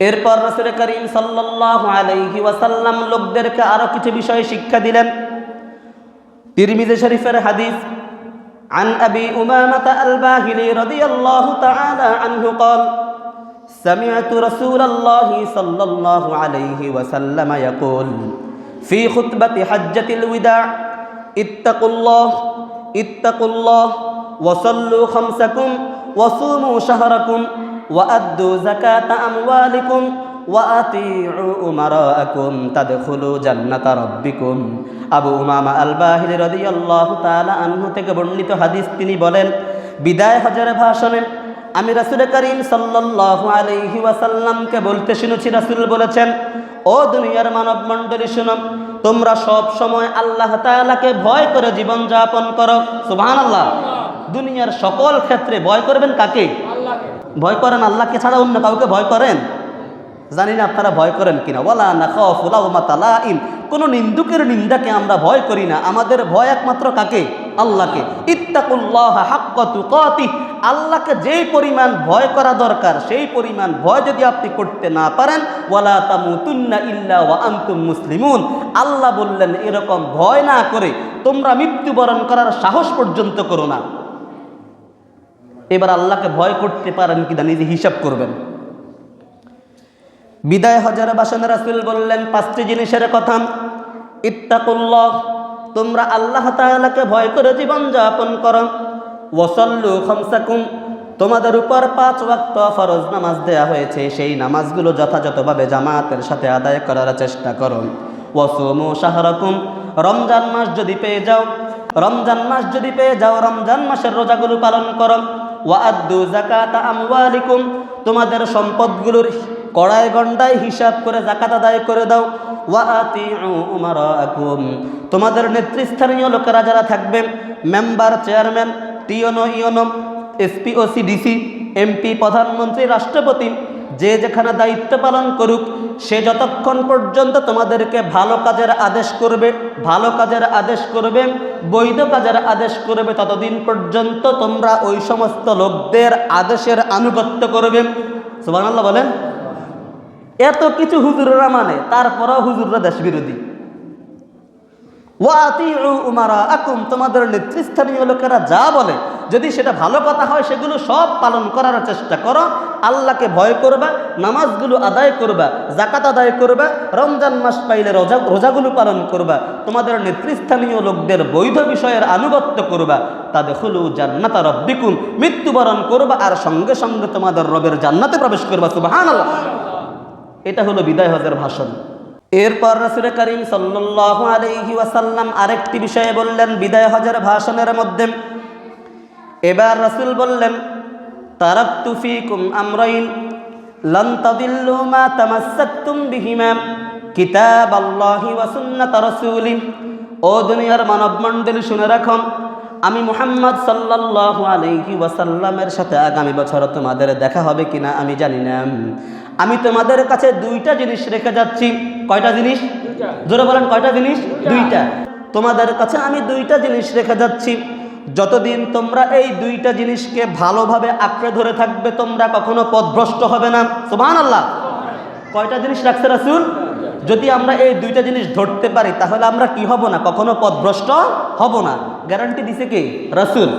এরপর রসুল করিম সাল্লাল্লাহু আলাইহি ওয়াসাল্লাম লোকদেরকে আরো কিছু বিষয়ে শিক্ষা দিলেন তিরমিজি শরীফের হাদিস عن أبي أمامة الباهلي رضي الله تعالى عنه قال سمعت رسول الله صلى الله عليه وسلم يقول في خطبة حجة الوداع اتقوا الله اتقوا الله وصلوا خمسكم وصوموا شهركم وأدوا زكاة أموالكم وأطيعوا أمراءكم تدخلوا جنة ربكم আবু উমামা আল বাহির রাদিয়াল্লাহু তাআলা আনহু থেকে বর্ণিত হাদিস তিনি বলেন বিদায় হজরে ভাষণে আমি রাসূল করিম সাল্লাল্লাহু আলাইহি ওয়াসাল্লামকে বলতে শুনেছি রাসূল বলেছেন ও দুনিয়ার মানব মণ্ডলী শুনো তোমরা সব সময় আল্লাহ তাআলাকে ভয় করে জীবন যাপন করো সুবহানাল্লাহ দুনিয়ার সকল ক্ষেত্রে ভয় করবেন কাকে ভয় করেন আল্লাহকে ছাড়া অন্য কাউকে ভয় করেন? জানি না আপনারা ভয় করেন কিনা। ওলা না খালাইন কোনো নিন্দুকের নিন্দাকে আমরা ভয় করি না। আমাদের ভয় একমাত্র কাকে? আল্লাহকে। ইত্তাকুল্লাহ হাক্কতুকাতি আল্লাহকে যেই পরিমাণ ভয় করা দরকার, সেই পরিমাণ ভয় যদি আপনি করতে না পারেন, ওয়ালা তামুতুন্না ইল্লা ওয়া আনতুম মুসলিমুন। আল্লাহ বললেন, এরকম ভয় না করে তোমরা মৃত্যুবরণ করার সাহস পর্যন্ত করো না। এবার আল্লাহকে ভয় করতে পারেন কিনা নিজে হিসাব করবেন। বিদায় হজারে বাসন রাসুল বললেন, পাঁচটি জিনিসের কথা। ইত্তাকুল্লাহ, তোমরা আল্লাহ তাআলাকে ভয় করে জীবন যাপন করো। ওয়াসাল্লু খামসাকুম, তোমাদের উপর পাঁচ ওয়াক্ত ফরজ নামাজ দেয়া হয়েছে। সেই নামাজগুলো যথাযথভাবে জামাতের সাথে আদায় করার চেষ্টা করো। ওয়াসুমু শাহরাকুম, রমজান মাস যদি পেয়ে যাও, রমজান মাস যদি পেয়ে যাও, রমজান মাসের রোজাগুলো পালন করো। ওয়াদ্দু জাকাতা আমওয়ালিকুম, তোমাদের সম্পদগুলোর কড়াই গন্ডায় হিসাব করে জাকাত আদায় করে দাও। ওয়াতিউ উমারাকুম, তোমাদের নেতৃস্থানীয় লোকেরা যারা থাকবেন মেম্বার, চেয়ারম্যান, টিওনো, ইওনো, এসপি ও সিডিসি এমপি, প্রধানমন্ত্রী, রাষ্ট্রপতি, যে যেখানে দায়িত্ব পালন করুক সে যতক্ষণ পর্যন্ত তোমাদেরকে ভালো কাজের আদেশ করবে, ভালো কাজের আদেশ করবে, বৈধ কাজের আদেশ করবে, ততদিন পর্যন্ত তোমরা ওই সমস্ত লোকদের আদেশের আনুগত্য করবে। সুবহানাল্লাহ বলেন। এত কিছু হুজুররা মানে তারপরও হুজুররা দেশ বিরোধী উমারা আকুম তোমাদের নেতৃস্থানীয় লোকেরা যা বলে যদি সেটা ভালো কথা হয়, সেগুলো সব পালন করার চেষ্টা করো। আল্লাহকে ভয় করবা, নামাজগুলো আদায় করবা জাকাত আদায় করবা, রমজান মাস পাইলে রোজা, রোজাগুলো পালন করবা, তোমাদের নেতৃস্থানীয় লোকদের বৈধ বিষয়ের আনুগত্য করবা। তাদের হলু জান্নাতা রব্বিকুম, মৃত্যুবরণ করবা আর সঙ্গে সঙ্গে তোমাদের রবের জান্নাতে প্রবেশ করবা। সুবাহান আল্লাহ এটা হলো বিদায় হজের ভাষণ। এরপর রসুল করিম সাল্লাল্লাহু আলাইহি ওয়াসাল্লাম আরেকটি বিষয়ে বললেন, বিদায় হজের ভাষণের মধ্যে এবার রসুল বললেন তারাকতু ফিকুম আমরাইন লান তাদিল্লু মা তামাসসাকতুম বিহিমা কিতাব আল্লাহি ওয়া সুন্নাত রাসূলি ও দুনিয়ার মানব মণ্ডলী শুনে আমি মুহাম্মদ সাল্লাল্লাহু আলাইহি ওয়াসাল্লামের সাথে আগামী বছর তোমাদের দেখা হবে কিনা আমি জানি না। আমি তোমাদের কাছে দুইটা জিনিস রেখে যাচ্ছি। কয়টা জিনিস? জোরে বলেন কয়টা জিনিস? দুইটা। তোমাদের কাছে আমি দুইটা জিনিস রেখে যাচ্ছি। যতদিন তোমরা এই দুইটা জিনিসকে ভালোভাবে আঁকড়ে ধরে থাকবে, তোমরা কখনো পথভ্রষ্ট হবে না। সুবহান আল্লাহ কয়টা জিনিস রাখছে রাসুল? যদি আমরা এই দুইটা জিনিস ধরতে পারি, তাহলে আমরা কি হব না? কখনো পথভ্রষ্ট হব না। গ্যারান্টি দিছে কে? রাসুল।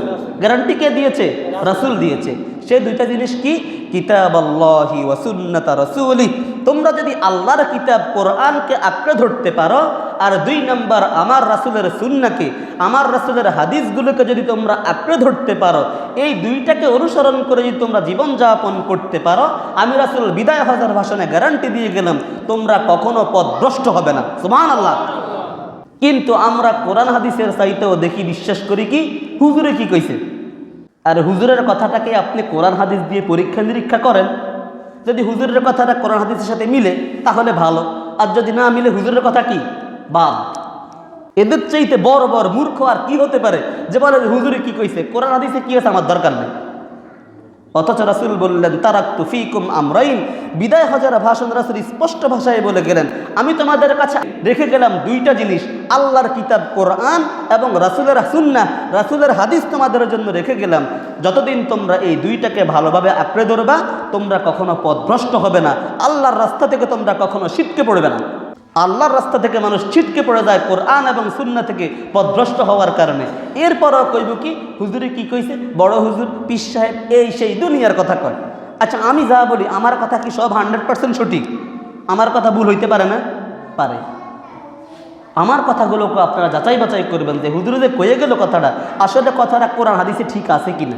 গ্যারান্টি কে দিয়েছে? রাসুল দিয়েছে। সে দুইটা জিনিস কি? কিতাব আল্লাহি ওয়াসুন্নাতা রাসূলি তোমরা যদি আল্লাহর কিতাব কোরআনকে আঁকড়ে ধরতে পারো আর দুই নম্বর, আমার রাসূলের সুন্নাকে আমার রাসুলের হাদিসগুলোকে যদি তোমরা আঁকড়ে ধরতে পারো, এই দুইটাকে অনুসরণ করে যদি তোমরা জীবনযাপন করতে পারো, আমি রাসুল বিদায় হজের ভাষণে গ্যারান্টি দিয়ে গেলাম, তোমরা কখনো পথভ্রষ্ট হবে না। সুমান আল্লাহ কিন্তু আমরা কোরআন হাদিসের চাইতেও দেখি, বিশ্বাস করি কি? হুজুরে কি কইছে? আর হুজুরের কথাটাকে আপনি কোরআন হাদিস দিয়ে পরীক্ষা নিরীক্ষা করেন। যদি হুজুরের কথাটা কোরআন হাদিসের সাথে মিলে, তাহলে ভালো। আর যদি না মিলে, হুজুরের কথা কি? বাদ এদের চাইতে বড় বড় মূর্খ আর কি হতে পারে? যে বলে হুজুরে কি কইছে? কোরআন, হাদিসে কি আছে আমার দরকার নেই। অথচ রাসুল বললেন তারাক তুফিকুম আমরাইন। বিদায় হজারা ভাষণ রাসুল স্পষ্ট ভাষায় বলে গেলেন, আমি তোমাদের কাছে রেখে গেলাম দুইটা জিনিস, আল্লাহর কিতাব, কোরআন এবং রাসুলের সুন্না রাসুলের হাদিস তোমাদের জন্য রেখে গেলাম। যতদিন তোমরা এই দুইটাকে ভালোভাবে আঁকড়ে ধরবা, তোমরা কখনো পথভ্রষ্ট হবে না। আল্লাহর রাস্তা থেকে তোমরা কখনো ছিটকে পড়বে না। আল্লাহর রাস্তা থেকে মানুষ ছিটকে পড়ে যায় কোরআন এবং সুন্না থেকে পথভ্রষ্ট হওয়ার কারণে। এরপরও কইব কি, হুজুরে কি কইছে? বড় হুজুর পিস সাহেব এই সেই দুনিয়ার কথা কয়। আচ্ছা আমি যা বলি, আমার কথা কি সব হান্ড্রেড পার্সেন্ট সঠিক? আমার কথা ভুল হইতে পারে না? পারে। আমার কথাগুলোকে আপনারা যাচাই বাছাই করবেন যে হুজুরে যে কয়ে গেল কথাটা, আসলে কথাটা কোরআন, হাদিসে ঠিক আছে কিনা?